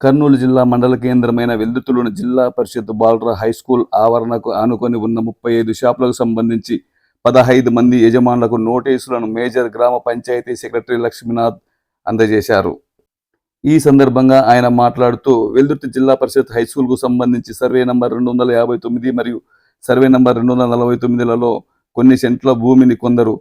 కర్నూలు జిల్లా మండల కేంద్రమైన వెల్దుతులోని జిల్లా పరిషత్ బాలుర హై స్కూల్ ఆవరణకు ఆనుకొని ఉన్న ముప్పై ఐదు షాపులకు సంబంధించి పదహైదు మంది యజమానులకు నోటీసులను మేజర్ గ్రామ పంచాయతీ సెక్రటరీ లక్ష్మీనాథ్ అందజేశారు. ఈ సందర్భంగా ఆయన మాట్లాడుతూ వెల్దుర్తి జిల్లా పరిషత్ హై స్కూల్కు సంబంధించి సర్వే నంబర్ రెండు వందల యాభై తొమ్మిది మరియు సర్వే నంబర్ రెండు వందల నలభై తొమ్మిదిలలో కొన్ని సెంట్ల భూమిని కొందరు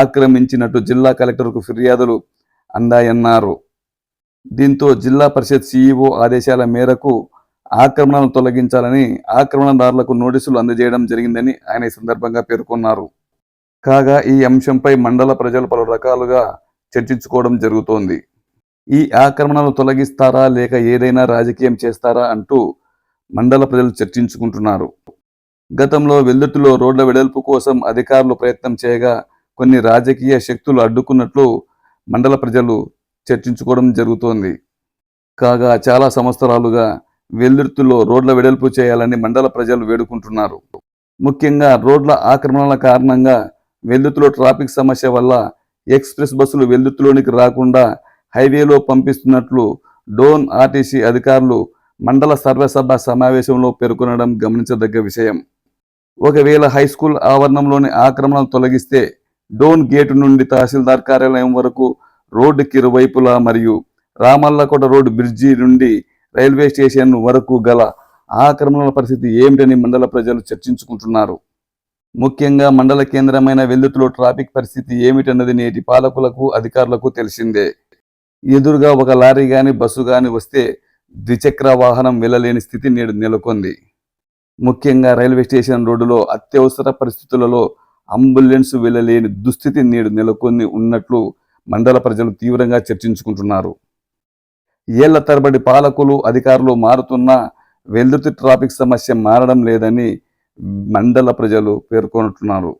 ఆక్రమించినట్టు జిల్లా కలెక్టర్కు ఫిర్యాదులు అందాయన్నారు. దీంతో జిల్లా పరిషత్ సీఈఓ ఆదేశాల మేరకు ఆక్రమణను తొలగించాలని ఆక్రమణదారులకు నోటీసులు అందజేయడం జరిగిందని ఆయన ఈ సందర్భంగా పేర్కొన్నారు. కాగా ఈ అంశంపై మండల ప్రజలు పలు రకాలుగా చర్చించుకోవడం జరుగుతోంది. ఈ ఆక్రమణను తొలగిస్తారా లేక ఏదైనా రాజకీయం చేస్తారా అంటూ మండల ప్రజలు చర్చించుకుంటున్నారు. గతంలో వెల్దుర్తిలో రోడ్ల వెడల్పు కోసం అధికారులు ప్రయత్నం చేయగా కొన్ని రాజకీయ శక్తులు అడ్డుకున్నట్లు మండల ప్రజలు చర్చించుకోవడం జరుగుతోంది. కాగా చాలా సంవత్సరాలుగా వెల్దుర్తిలో రోడ్ల వెడల్పు చేయాలని మండల ప్రజలు వేడుకుంటున్నారు. ముఖ్యంగా రోడ్ల ఆక్రమణల కారణంగా వెల్దుర్తిలో ట్రాఫిక్ సమస్య వల్ల ఎక్స్ప్రెస్ బస్సులు వెల్దుర్తిలోనికి రాకుండా హైవేలో పంపిస్తున్నట్లు డోన్ ఆర్టీసీ అధికారులు మండల సర్వసభ సమావేశంలో పేర్కొనడం గమనించదగ్గ విషయం. ఒకవేళ హై స్కూల్ ఆవరణంలోని ఆక్రమణలు తొలగిస్తే డోన్ గేటు నుండి తహసీల్దార్ కార్యాలయం వరకు రోడ్డుకి ఇరువైపులా మరియు రామల్లకోట రోడ్డు బ్రిడ్జి నుండి రైల్వే స్టేషన్ వరకు గల ఆక్రమణల పరిస్థితి ఏమిటని మండల ప్రజలు చర్చించుకుంటున్నారు. ముఖ్యంగా మండల కేంద్రమైన వెల్లుతులో ట్రాఫిక్ పరిస్థితి ఏమిటన్నది నేటి పాలకులకు అధికారులకు తెలిసిందే. ఎదురుగా ఒక లారీ గాని బస్సు గాని వస్తే ద్విచక్ర వాహనం వెళ్ళలేని స్థితి నేడు నెలకొంది. ముఖ్యంగా రైల్వే స్టేషన్ రోడ్డులో అత్యవసర పరిస్థితులలో అంబులెన్స్ వెళ్ళలేని దుస్థితి నేడు నెలకొని ఉన్నట్లు మండల ప్రజలు తీవ్రంగా చర్చించుకుంటున్నారు. ఏళ్ళ తరబడి పాలకులు అధికారులు మారుతున్నా వెల్లుతి ట్రాఫిక్ సమస్య మారడం లేదని మండల ప్రజలు పేర్కొంటున్నారు.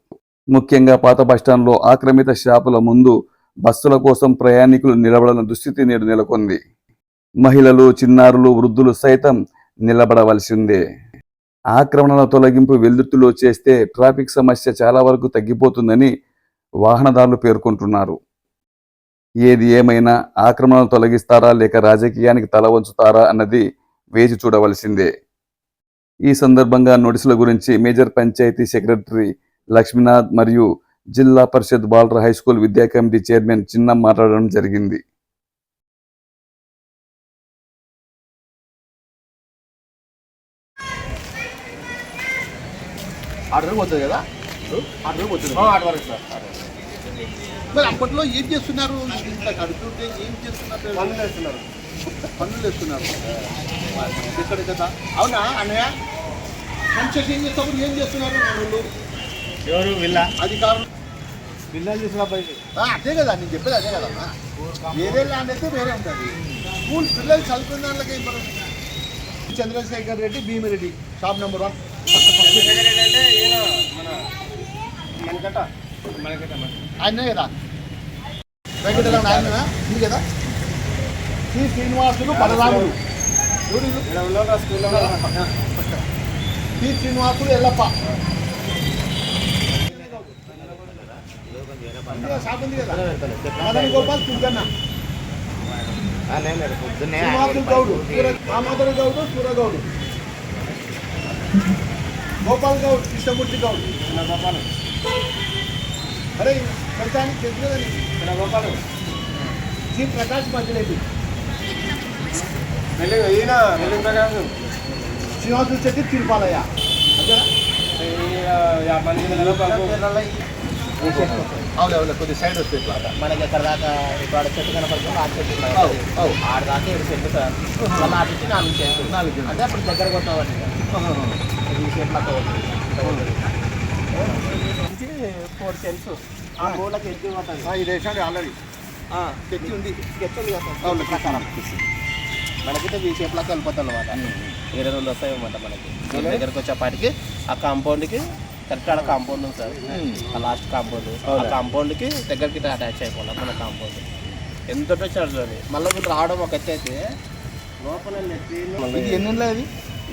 ముఖ్యంగా పాత బస్టాండ్లో ఆక్రమిత షాపుల ముందు బస్సుల కోసం ప్రయాణికులు నిలబడన దుస్థితి నేడు నెలకొంది. మహిళలు చిన్నారులు వృద్ధులు సైతం నిలబడవలసిందే ఆక్రమణల తొలగింపు వెల్దుర్తిలో చేస్తే ట్రాఫిక్ సమస్య చాలా వరకు తగ్గిపోతుందని వాహనదారులు పేర్కొంటున్నారు. ఏది ఏమైనా ఆక్రమణలు తొలగిస్తారా లేక రాజకీయానికి తల వంచుతారా అన్నది వేచి చూడవలసిందే. ఈ సందర్భంగా నోటీసుల గురించి మేజర్ పంచాయతీ సెక్రటరీ లక్ష్మీనాథ్ మరియు జిల్లా పరిషత్ బాలర హై స్కూల్ విద్యా కమిటీ చైర్మన్ చిన్న మాట్లాడడం జరిగింది. ఆరు వరకు పోతుంది కదా? ఆరు వరకు పోతుంది. వరకు సార్. మరి అప్పట్లో ఏం చేస్తున్నారు? ఇంత కడుతుంటే ఏం చేస్తున్నారు? పనులు వేస్తున్నారు. పనులు వేస్తున్నారు. ఇక్కడ కదా? అవునా అన్నయ్య? కన్స్ట్రక్షన్ చేసేటప్పుడు ఏం చేస్తున్నారు? వాళ్ళు? ఎవరు? వీళ్ళ అధికారులు బిల్లాలు ఆ, అదే కదా నేను చెప్పేది అదే కదమ్మా వేరే ల్యాండ్ అయితే వేరే ఉంటుంది. స్కూల్ పిల్లలు చదువుకున్న వాళ్ళకి ఇప్పుడు Chandrashekar Reddy Bhimireddy. Shop number one మన మనకట మన ఆయనే కదా? వెంకటరామన్ ఆయన ఇది కదా? శ్రీ శ్రీనివాసులు బలరాములు శ్రీ శ్రీనివాసులు ఎల్లప్ప. ఉంది కదా, షాప్ ఉంది కదా? మదన్ గోపాల్ దుర్గన్న. పొద్దున్నే శ్రీనివాసులు గౌడు సూర- రామోదర గౌడు సూరగౌడు గోపాల్ గౌడ్ కృష్ణమూర్తి గౌడ్. గోపాలు అరే ప్రతిదానికి తెలుసు కదా నీకు. చిన్న గోపాలు జీ ప్రకాష్ మధ్యరెడ్డి వెళ్ళి ఈయన వెళ్ళి ప్రకాశం శ్రీనివాసులు చెట్టి తిరుపాలయ్య. అవులే కొద్ది సైడ్ వస్తే ఇట్లా మనకి ఎక్కడ దాకా ఇప్పుడు ఆడ చెట్టు కనపడుతుంది ఆ చెట్టు. ఆడ దాకా ఏడు చెట్లు సార్. మళ్ళీ అటు నుంచి నాలుగు చెట్లు. నాలుగు చెట్లు. అంటే అప్పుడు దగ్గర కొట్టామండి ఈ చెట్లు నుంచి ఫోర్ సెల్స్. ఆ బోర్లకి ఎత్తి పోతుంది ఇది వేసాడు ఆల్రెడీ తెచ్చి ఉంది. స్కెచ్ ఉంది కదా. సార్. అవును ప్రకారం. మనకైతే ఈ షేప్లా కలిపోతుంది అనమాట వేరే రెండు వస్తాయి అనమాట మనకి. దీని దగ్గరకు వచ్చేపాటికి ఆ కాంపౌండ్కి కరెక్ట్ ఆడ కాంపౌండ్ ఉంది సార్. ఆ లాస్ట్ కాంపౌండ్ ఆ కాంపౌండ్కి దగ్గరికి అటాచ్ అయిపోవాలి మన కాంపౌండ్ ఎంత వచ్చాడు చూడండి మళ్ళీ వీళ్ళు రావడం ఒక ఎత్తు అయితే లోపల ఇది ఎన్ని అది?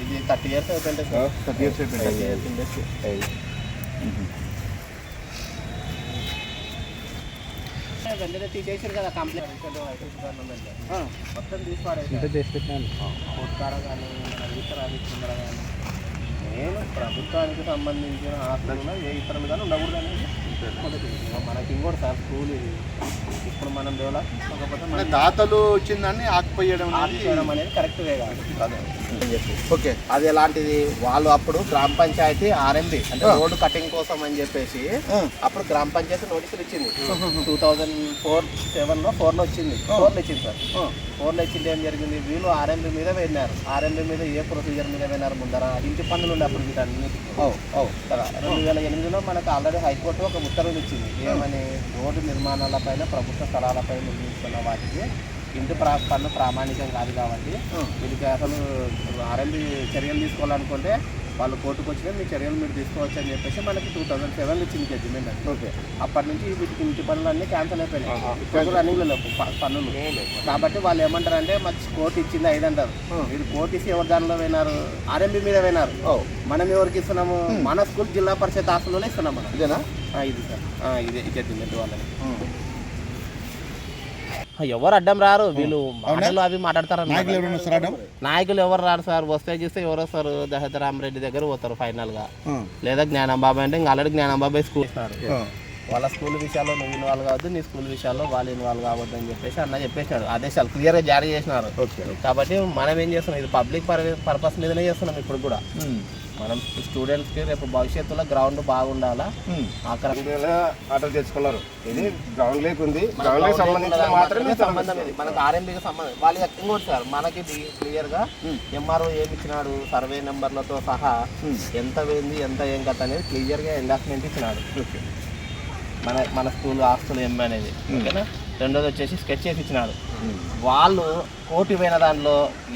ఇది థర్టీ ఇయర్స్ అవుతుంటే sir. Thirty years thirty years industry తీసేసారు కదా కంప్లైంట్. మొత్తం కానీ నేను ప్రభుత్వానికి సంబంధించిన ఆస్తులు ఏ ఇతరులు కానీ ఉండకూడదు అనేది మనకి ఇంకోటి సార్ స్కూల్ ఇది ఇప్పుడు మనం డెవలప్ కాకపోతే అంటే మనం దాతలు వచ్చిందని ఆకుపోయడం అనేది చేయడం అనేది కరెక్ట్గా కాదు. ఓకే అది ఎలాంటిది? వాళ్ళు అప్పుడు గ్రామ పంచాయతీ ఆర్ఎంబి అంటే రోడ్డు కటింగ్ కోసం అని చెప్పేసి అప్పుడు గ్రామ పంచాయతీ నోటీసులు ఇచ్చింది. టూ థౌజండ్ ఫోర్ సెవెన్లో ఫోర్లో వచ్చింది. ఫోర్లో ఇచ్చింది సార్. ఫోర్లో ఇచ్చింది ఏం జరిగింది? వీళ్ళు ఆర్ఎంబి మీద వెళ్ళినారు. ఆర్ఎంబి మీద ఏ ప్రొసీజర్ మీద వెళ్ళినారు ముందర? ఇంటి పన్నులు ఉండే అప్పుడు వీటన్నిటికీ. కదా రెండు వేల ఎనిమిదిలో మనకు ఆల్రెడీ హైకోర్టు ఒక ఉత్తర్వులు ఇచ్చింది ఏమని? రోడ్డు నిర్మాణాలపైన ప్రభుత్వ స్థలాలపై నిర్మిస్తున్న వాటికి ఇంటి పన్ను ప్రామాణికం కాదు కాబట్టి వీళ్ళకి అసలు ఆర్ఎంబి చర్యలు తీసుకోవాలనుకుంటే వాళ్ళు కోర్టుకు వచ్చినా మీ చర్యలు మీరు తీసుకోవచ్చు అని చెప్పేసి మనకి టూ థౌసండ్ సెవెన్ ఇచ్చింది జడ్జిమెంట్ అది. ఓకే. అప్పటి నుంచి వీటికి ఇంటి పనులు అన్నీ క్యాన్సిల్ అయిపోయినాయి ఇప్పుడు రన్నింగ్ లేవు ప- పన్నులు కాబట్టి వాళ్ళు ఏమంటారంటే మాకు కోర్టు ఇచ్చింది ఐదు అంటారు. మీరు కోర్టు ఇచ్చి ఎవరి దానిలో పోయినారు? ఆర్ఎంబి మీద పోయినారు. మనం ఎవరికి ఇస్తున్నాము? మన స్కూల్ జిల్లా పరిషత్ హాస్టల్లోనే ఇస్తున్నాం మనం. ఇదేనా? ఇది సార్. ఇదే జడ్జిమెంట్ వాళ్ళని ఎవరు అడ్డం రారు. వీళ్ళు మాటలు అవి మాట్లాడతారు నాయకులు ఎవరు రారు సార్? వస్తే చూస్తే ఎవరు వస్తారు. దశరథ రామరెడ్డి దగ్గర పోతారు ఫైనల్గా. లేదా జ్ఞానం బాబాయ్ అంటే ఇంకా ఆల్రెడీ జ్ఞానం బాబాయ్ స్కూల్ ఇస్తారు. వాళ్ళ స్కూల్ విషయాల్లో నువ్వు ఇన్వాల్వ్ కావద్దు నీ స్కూల్ విషయాల్లో వాళ్ళు ఇన్వాల్వ్ కావద్దు అని చెప్పేసి అన్న చెప్పేసినాడు ఆదేశాలు క్లియర్గా జారీ చేసినారు. కాబట్టి మనం ఏం చేస్తున్నాం? ఇది పబ్లిక్ పర్పస్ మీదనే చేస్తున్నాం ఇప్పుడు కూడా. మనం స్టూడెంట్స్కి రేపు భవిష్యత్తులో గ్రౌండ్ బాగుండాలా? అక్కడ ఆటోలు తెచ్చుకున్నారు ఇది గ్రౌండ్ లేక్ ఉంది. గ్రౌండ్ లేక్ సంబంధించిన మాత్రమే సంబంధం ఇది. మనకు ఆర్ఎంబీకి సంబంధం వాళ్ళు ఇంకోటి సార్ మనకి క్లియర్గా ఎంఆర్ఓ ఏమి ఇచ్చినాడు సర్వే నెంబర్లతో సహా ఎంత పోయింది ఎంత ఏం కథ అనేది క్లియర్గా ఎండాక్మెంట్ ఇచ్చినాడు. మన మన స్కూల్ ఆస్తులు ఏమి అనేది. ఓకేనా? రెండోది వచ్చేసి స్కెచ్ చేసి ఇచ్చినాడు. వాళ్ళు కోటి పోయిన దాంట్లో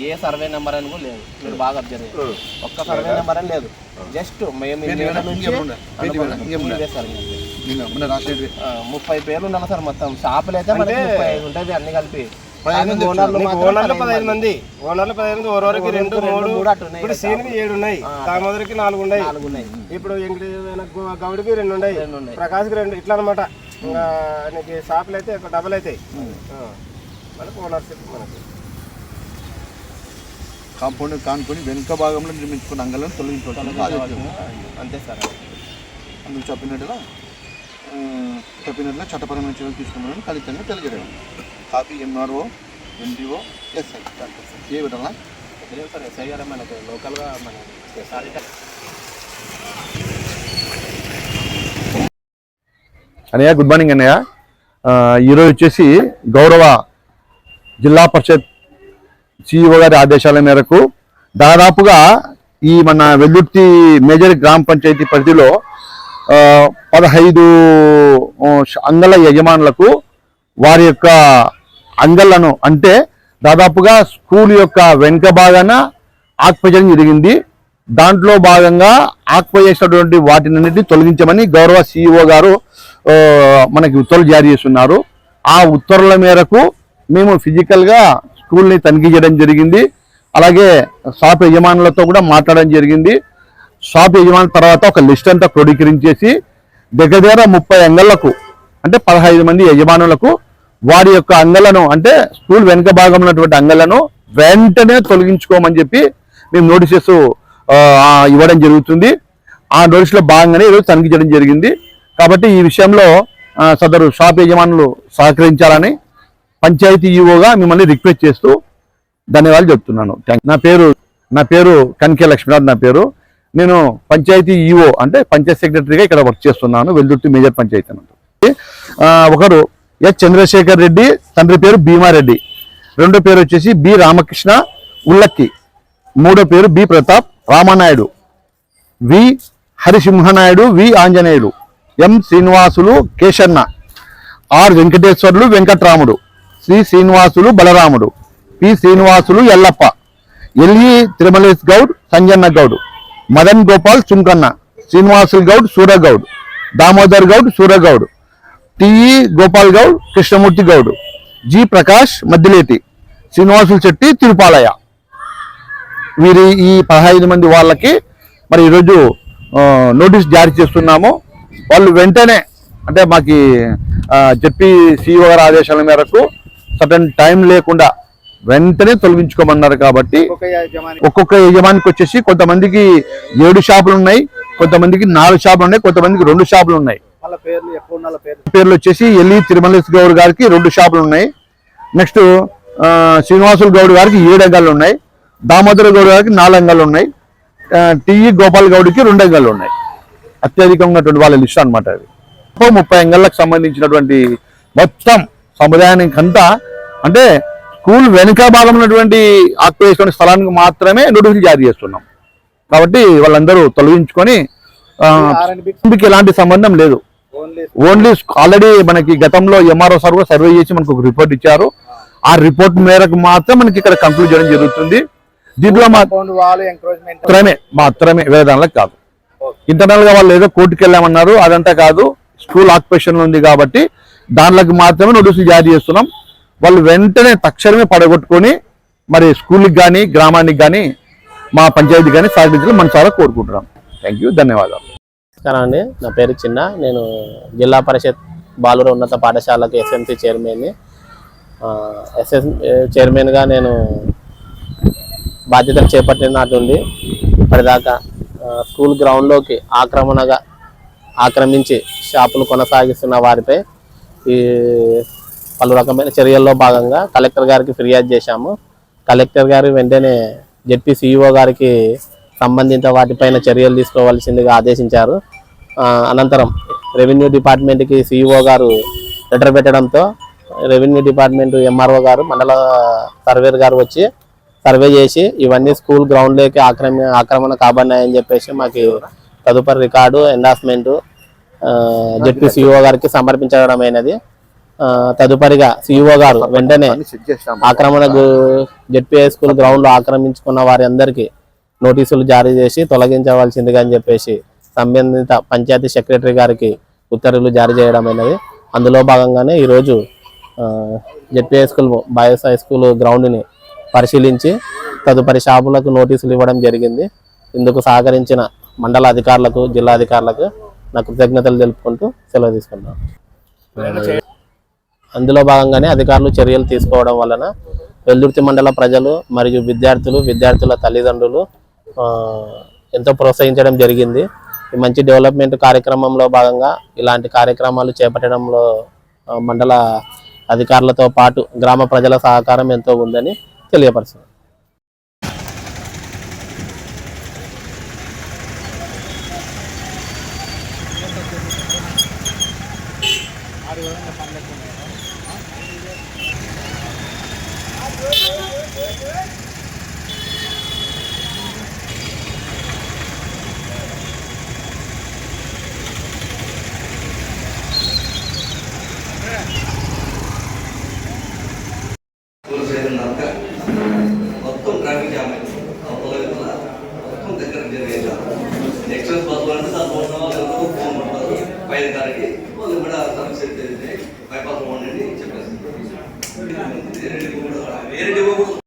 ఏ సర్వే నెంబర్ అని కూడా లేదు. మీరు బాగా అబ్జర్వ్ చేయండి ఒక్క సర్వే నెంబర్ అని లేదు. జస్ట్ మేము ముప్పై పేర్లు ఉండాలి సార్ మొత్తం. షాపులు అయితే ముప్పై ఐదు ఉంటుంది అన్ని కలిపి. ఓనర్లు పదహైదు మంది. ఓనర్లు పదహైదు మంది. ఓరోరికి రెండు మూడు. ఇప్పుడు సీన్కి ఏడు ఉన్నాయి. దామోదరికి నాలుగు ఉన్నాయి. నాలుగు ఉన్నాయి. ఇప్పుడు గౌడికి రెండు ఉన్నాయి. ప్రకాష్కి రెండు. ఇట్లా అనమాట నీకు షాపులు అయితే డబల్ అవుతాయి. మనకు ఓనర్షిప్ మనకి. కాంపౌండ్ కానుకొని వెనుక భాగంలో నిర్మించుకున్న అంగలను తొలగించుకోవడానికి అంతే సార్. అందుకు చెప్పినట్టుగా ఆ, చెప్పినట్లుగా చట్టపరమైన చర్యలు తీసుకున్నారని ఖచ్చితంగా తెలియజేయడం. Copy MRO MDO SI. ఏ విధంగా? తెలియదు సార్ ఎస్ఐ గారు మనకు లోకల్గా మన అన్నయ్య గుడ్ మార్నింగ్ అన్నయ్య. ఈరోజు వచ్చేసి గౌరవ జిల్లా పరిషత్ సిఇఓ గారి ఆదేశాల మేరకు దాదాపుగా ఈ మన వెల్లుర్తి మేజర్ గ్రామ పంచాయతీ పరిధిలో పదహైదు అంగళ్ళ యజమానులకు వారి యొక్క అంగళ్ళను అంటే దాదాపుగా స్కూల్ యొక్క వెనుక భాగాన ఆక్యుపై జరిగింది దాంట్లో భాగంగా ఆక్యుపై చేసినటువంటి వాటినన్నిటిని తొలగించమని గౌరవ సిఇఓ గారు మనకి ఉత్తర్వులు జారీ చేస్తున్నారు. ఆ ఉత్తర్వుల మేరకు మేము ఫిజికల్గా స్కూల్ని తనిఖీ చేయడం జరిగింది. అలాగే షాప్ యజమానులతో కూడా మాట్లాడడం జరిగింది. షాప్ యజమాని తర్వాత ఒక లిస్ట్ అంతా క్రోడీకరించేసి దగ్గర దగ్గర ముప్పై అంగళ్ళకు అంటే పదహైదు మంది యజమానులకు వారి యొక్క అంగలను అంటే స్కూల్ వెనుక భాగంలో ఉన్నటువంటి అంగలను వెంటనే తొలగించుకోమని చెప్పి మేము నోటీసెస్ ఇవ్వడం జరుగుతుంది. ఆ నోటీసులో భాగంగానే ఈరోజు తనిఖీ చేయడం జరిగింది. కాబట్టి ఈ విషయంలో సదరు షాప్ యజమానులు సహకరించాలని పంచాయతీ ఈవోగా మిమ్మల్ని రిక్వెస్ట్ చేస్తూ ధన్యవాదాలు చెప్తున్నాను. నా పేరు నా పేరు కనికే లక్ష్మీనాథ్ నా పేరు. నేను పంచాయతీ ఈఓ అంటే పంచాయత్ సెక్రటరీగా ఇక్కడ వర్క్ చేస్తున్నాను వెల్దుర్తి మేజర్ పంచాయతీ అన్నట్టు ఒకరు ఎస్ చంద్రశేఖర్ రెడ్డి తండ్రి పేరు భీమారెడ్డి. రెండో పేరు వచ్చేసి బి రామకృష్ణ ఉల్లక్కి. మూడో పేరు B Pratap Ramanaidu. V Harisimhanaidu V Anjaneyudu M Srinivasulu Keshanna. R Venkateswarlu Venkatramudu. Sri Srinivasulu Balaramudu. P. Srinivasulu Ellappa. L E Trimalesh Goud Sanjanna Goud. Madan Gopal Chunkanna. Srinivasulu Goud Suragoud Damodar Goud Suragoud T E Gopal Goud Krishnamurthy Goud. G. Prakash Maddileti. Srinivasulu Chetti Tirupalaya వీరి ఈ పదహైదు మంది వాళ్ళకి మరి ఈరోజు notice జారీ చేస్తున్నాము. వాళ్ళు వెంటనే అంటే మాకి జెడ్పీ సిఇఓ గారి ఆదేశాల మేరకు సటన్ టైం లేకుండా వెంటనే తొలగించుకోమన్నారు కాబట్టి ఒక్కొక్క యజమానికి వచ్చేసి కొంతమందికి ఏడు షాపులు ఉన్నాయి కొంతమందికి నాలుగు షాపులు ఉన్నాయి కొంతమందికి రెండు షాపులు ఉన్నాయి. పేర్లు వచ్చేసి ఎల్లి తిరుమలేశ్ గౌడ్ గారికి రెండు షాపులు ఉన్నాయి. నెక్స్ట్ శ్రీనివాసులు గౌడ్ గారికి ఏడు అంగాలు ఉన్నాయి. దామోదర గౌడ్ గారికి నాలుగు అంగాలు ఉన్నాయి. టిఈ గోపాల్ గౌడ్కి రెండు అంగాలు ఉన్నాయి. అత్యధికంగా ఉన్నటువంటి వాళ్ళ లిస్ట్ అనమాట అది. ముప్పై అంగళ్ళకు సంబంధించినటువంటి మొత్తం సముదాయానికి అంతా అంటే స్కూల్ వెనుక భాగం ఉన్నటువంటి ఆక్యుపేషన్ స్థలానికి మాత్రమే నోటిఫికేషన్ జారీ చేస్తున్నాం. కాబట్టి వాళ్ళందరూ తొలగించుకొని ఎలాంటి సంబంధం లేదు. ఓన్లీ ఆల్రెడీ మనకి గతంలో ఎంఆర్ఓ సార్ కూడా సర్వే చేసి మనకు ఒక రిపోర్ట్ ఇచ్చారు. ఆ రిపోర్ట్ మేరకు మాత్రం మనకి ఇక్కడ కంక్లూడ్ చేయడం జరుగుతుంది. దీంట్లో మాత్రమే మాత్రమే వేరే దానిలో కాదు. ఇంటర్నల్గా వాళ్ళు ఏదో కోర్టుకి వెళ్ళామన్నారు అదంతా కాదు. స్కూల్ ఆక్యుపేషన్ ఉంది కాబట్టి దానిలోకి మాత్రమే నోటీసులు జారీ చేస్తున్నాం. వాళ్ళు వెంటనే తక్షణమే పడగొట్టుకొని మరి స్కూల్కి కానీ గ్రామానికి కానీ మా పంచాయతీ కానీ సహకరించాలని మన చాలా కోరుకుంటున్నాం. థ్యాంక్ యూ ధన్యవాదాలు. నమస్కారం అండి. నా పేరు చిన్న. నేను జిల్లా పరిషత్ బాలుర ఉన్నత పాఠశాలకు ఎస్ఎంసీ చైర్మన్ని. ఎస్ఎస్ చైర్మన్గా నేను బాధ్యతలు చేపట్టిన నాటి నుండి ఇప్పటిదాకా స్కూల్ గ్రౌండ్లోకి ఆక్రమణగా ఆక్రమించి షాపులు కొనసాగిస్తున్న వారిపై ఈ పలు రకమైన చర్యల్లో భాగంగా కలెక్టర్ గారికి ఫిర్యాదు చేశాము. కలెక్టర్ గారు వెంటనే జడ్పీ సిఇఓ గారికి సంబంధిత వాటిపైన చర్యలు తీసుకోవాల్సిందిగా ఆదేశించారు. అనంతరం రెవెన్యూ డిపార్ట్మెంట్కి సిఇఓ గారు లెటర్ పెట్టడంతో రెవెన్యూ డిపార్ట్మెంట్ ఎంఆర్ఓ గారు మండల సర్వేర్ గారు వచ్చి సర్వే చేసి ఇవన్నీ స్కూల్ గ్రౌండ్లోకి ఆక్రమ ఆక్రమణ కాబడినాయని చెప్పేసి మాకు తదుపరి రికార్డు ఎండాస్మెంటు జెడ్పీ సిఇఓ గారికి సమర్పించడమైనది. తదుపరిగా సిఇఓ గారు వెంటనే ఆక్రమణ జెడ్పీఐ స్కూల్ గ్రౌండ్లో ఆక్రమించుకున్న వారి అందరికీ నోటీసులు జారీ చేసి తొలగించవలసిందిగా అని చెప్పేసి సంబంధిత పంచాయతీ సెక్రటరీ గారికి ఉత్తర్వులు జారీ చేయడమైనది. అందులో భాగంగానే ఈరోజు ZPI school boys high school గ్రౌండ్ని పరిశీలించి తదుపరి షాపులకు నోటీసులు ఇవ్వడం జరిగింది. ఇందుకు సహకరించిన మండల అధికారులకు జిల్లా అధికారులకు నా కృతజ్ఞతలు తెలుపుకుంటూ సెలవు తీసుకుంటాను అందులో భాగంగానే అధికారులు చర్యలు తీసుకోవడం వలన వెల్దుర్తి మండల ప్రజలు మరియు విద్యార్థులు విద్యార్థుల తల్లిదండ్రులు ఎంతో ప్రోత్సహించడం జరిగింది. ఈ మంచి డెవలప్మెంట్ కార్యక్రమంలో భాగంగా ఇలాంటి కార్యక్రమాలు చేపట్టడంలో మండల అధికారులతో పాటు గ్రామ ప్రజల సహకారం ఎంతో ఉందని తెలియపరుస్తుంది